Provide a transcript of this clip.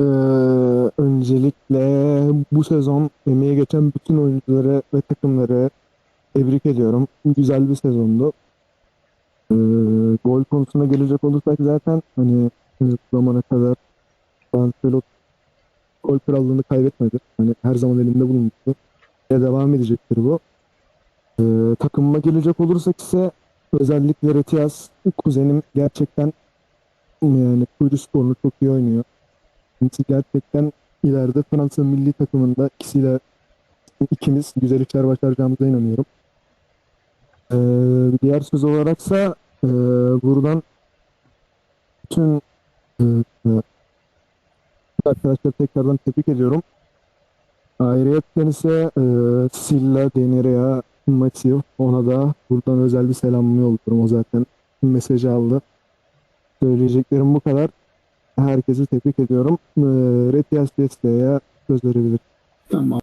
Ee, öncelikle bu sezon emeği geçen bütün oyuncuları ve takımları tebrik ediyorum. Güzel bir sezondu. Ee, gol konusuna gelecek olursak zaten hani bu zamana kadar Ancelotti gol krallığını kaybetmedi. Hani her zaman elinde bulunmuştu. Ve devam edecektir bu. Ee, takımıma gelecek olursak ise özellikle Retias kuzenim gerçekten yani Kuyru sporunu çok iyi oynuyor. Kendisi gerçekten ileride Fransa milli takımında ikisiyle ikimiz güzel işler başaracağımıza inanıyorum. Ee, diğer söz olaraksa e, buradan bütün e, e, arkadaşlar tekrardan tebrik ediyorum. Ayrıca ise e, Silla, Denerea, Matthew ona da buradan özel bir selamımı yolluyorum. O zaten mesajı aldı. Söyleyeceklerim bu kadar. Herkesi tebrik ediyorum. Ee, Retias Desteğe söz verebilirim. Tamam.